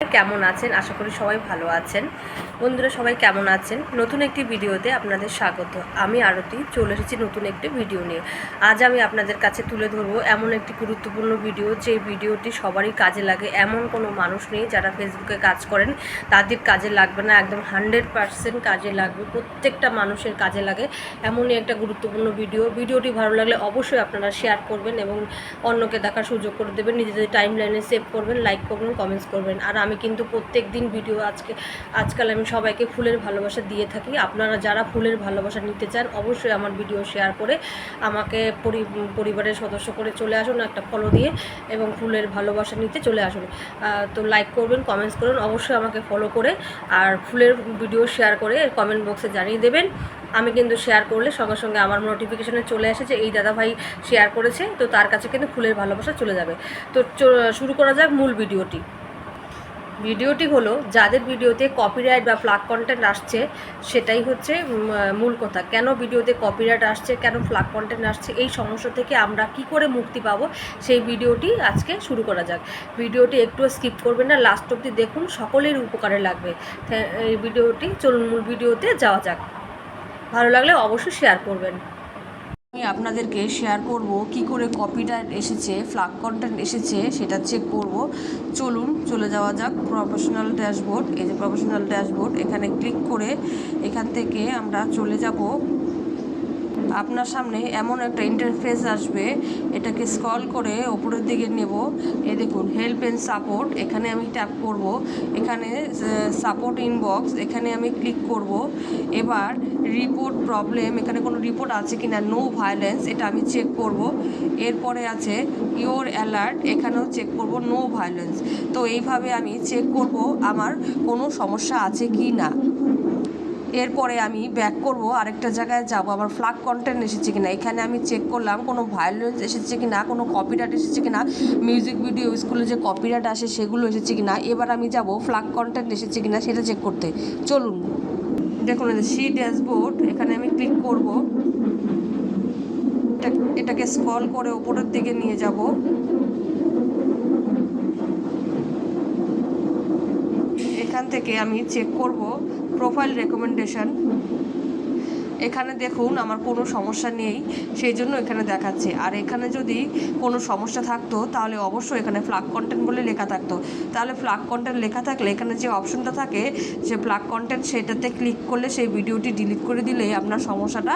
কেমন আছেন? আশা করি সবাই ভালো আছেন। বন্ধুরা, সবাই কেমন আছেন? নতুন একটি ভিডিওতে আপনাদের স্বাগত। আমি আরতি, চলে এসেছি নতুন একটি ভিডিও নিয়ে। আজ আমি আপনাদের কাছে তুলে ধরবো এমন একটি গুরুত্বপূর্ণ ভিডিও যে ভিডিওটি সবারই কাজে লাগে। এমন কোনো মানুষ নেই যারা ফেসবুকে কাজ করেন, তাদের কাজে লাগবে না। একদম হান্ড্রেড পারসেন্ট কাজে লাগবে। প্রত্যেকটা মানুষের কাজে লাগে এমনই একটা গুরুত্বপূর্ণ ভিডিও। ভিডিওটি ভালো লাগলে অবশ্যই আপনারা শেয়ার করবেন এবং অন্যকে দেখার সুযোগ করে দেবেন। নিজেদের টাইম লাইনে সেভ করবেন লাইক করবেন কমেন্টস করবেন। আর আমি কিন্তু প্রত্যেক দিন ভিডিও আজকে, আজকাল আমি সবাইকে ফুলের ভালোবাসা দিয়ে থাকি। আপনারা যারা ফুলের ভালোবাসা নিতে চান, অবশ্যই আমার ভিডিও শেয়ার করে আমাকে পরি- পরিবারের সদস্য করে চলে আসুন, একটা ফলো দিয়ে এবং ফুলের ভালোবাসা নিতে চলে আসুন। তো লাইক করবেন কমেন্টস করুন, অবশ্যই আমাকে ফলো করে আর ফুলের ভিডিও শেয়ার করে কমেন্ট বক্সে জানিয়ে দেবেন। আমি কিন্তু শেয়ার করলে সঙ্গে সঙ্গে আমার নোটিফিকেশনে চলে আসে যে এই দাদা ভাই শেয়ার করেছে, তো তার কাছে কিন্তু ফুলের ভালোবাসা চলে যাবে। তো শুরু করা যাক মূল ভিডিওটি ভিডিওটি হলো, যাদের ভিডিওতে কপিরাইট বা ফ্লাগ কন্টেন্ট আসছে, সেটাই হচ্ছে মূল কথা। কেন ভিডিওতে কপিরাইট আসছে, কেন ফ্লাগ কন্টেন্ট আসছে, এই সমস্যা থেকে আমরা কি করে মুক্তি পাবো, সেই ভিডিওটি আজকে শুরু করা যাক। ভিডিওটি একটু স্কিপ করবেন না লাস্ট অবধি দেখুন সকলের উপকারে লাগবে। এই ভিডিওটি, চলুন মূল ভিডিওতে যাওয়া যাক। ভালো লাগলে অবশ্যই শেয়ার করবেন। আপনাদেরকে শেয়ার করব, কি করে কপিটা এসেছে ফ্লাগ কন্টেন্ট এসেছে, সেটা চেক করব। চলুন, চলে যাওয়া যাক প্রফেশনাল ড্যাশবোর্ড এই যে প্রফেশনাল ড্যাশবোর্ড এখানে ক্লিক করে এখান থেকে আমরা চলে যাব। আপনার সামনে এমন একটা ইন্টারফেস আসবে, এটাকে স্কল করে ওপরের দিকে নেব। এ দেখুন হেল্প এন্ড সাপোর্ট এখানে আমি ট্যাপ করব। এখানে সাপোর্ট ইনবক্স এখানে আমি ক্লিক করব। এবার রিপোর্ট প্রবলেম এখানে কোনো রিপোর্ট আছে কি না নো ভায়োলেন্স এটা আমি চেক করব। এরপরে আছে ইওর অ্যালার্ট এখানেও চেক করব নো ভায়োলেন্স তো এইভাবে আমি চেক করব আমার কোনো সমস্যা আছে কি না এরপরে আমি ব্যাক করব, আরেকটা জায়গায় যাব। আমার ফ্লাগ কন্টেন্ট এসেছে কিনা, এখানে আমি চেক করলাম, কোনো ভায়োলেন্স এসেছে কিনা, কোনো কপিরাইট এসেছে কিনা মিউজিক ভিডিও স্কুলে যে কপিরাইট আসে সেগুলো এসেছে কিনা, এবার আমি যাব ফ্লাগ কন্টেন্ট এসেছে কিনা সেটা চেক করতে। চলুন। দেখুন সি ড্যাশবোর্ড এখানে আমি ক্লিক করব। এটা- এটাকে স্ক্রল করে ওপরের দিকে নিয়ে যাব। এখান থেকে আমি চেক করব। profile recommendation. এখানে দেখুন আমার কোনো সমস্যা নেই, সেই জন্য এখানে দেখাচ্ছে। আর এখানে যদি কোনো সমস্যা থাকতো, তাহলে অবশ্যই এখানে ফ্লাগ কন্টেন্ট বলে লেখা থাকতো। তাহলে ফ্লাগ কন্টেন্ট লেখা থাকলে এখানে যে অপশনটা থাকে, যে ফ্লাগ কন্টেন্ট সেটাতে ক্লিক করলে সেই ভিডিওটি ডিলিট করে দিলে আপনার সমস্যাটা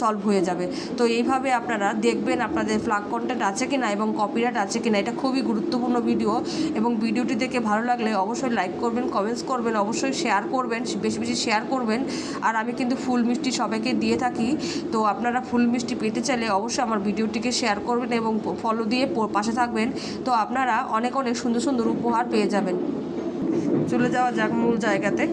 সলভ হয়ে যাবে। তো এইভাবে আপনারা দেখবেন আপনাদের ফ্লাগ কন্টেন্ট আছে কি না এবং কপিরাইট আছে কি না এটা খুবই গুরুত্বপূর্ণ ভিডিও এবং ভিডিওটি দেখে ভালো লাগলে অবশ্যই লাইক করবেন কমেন্টস করবেন, অবশ্যই শেয়ার করবেন, বেশি বেশি শেয়ার করবেন। আর আমি কিন্তু ফুল মিষ্টি সবাইকে দিয়ে থাকি। তো আপনারা ফুল মিষ্টি পেতে চাইলে অবশ্যই আমার ভিডিওটিকে শেয়ার করবেন এবং ফলো দিয়ে পাশে থাকবেন। তো আপনারা অনেক অনেক সুন্দর সুন্দর উপহার পেয়ে যাবেন। চলে যাওয়া যাক মূল জায়গাতে।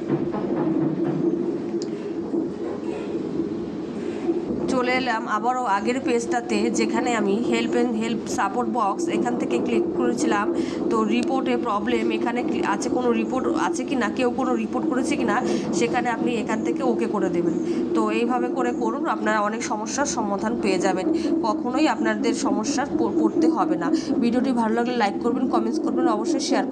চলে এলাম আবারও আগের পেজটাতে, যেখানে আমি help and help support box এখান থেকে ক্লিক করেছিলাম। তো রিপোর্টে প্রবলেম এখানে আছে কোনো রিপোর্ট আছে কি না, কেউ কোনো রিপোর্ট করেছে কি না, সেখানে আপনি এখান থেকে ওকে করে দেবেন। তো এইভাবে করে করুন, আপনারা অনেক সমস্যার সমাধান পেয়ে যাবেন। কখনোই আপনাদের সমস্যার পড়তে হবে না। ভিডিওটি ভালো লাগলে লাইক করবেন কমেন্টস করবেন, অবশ্যই শেয়ার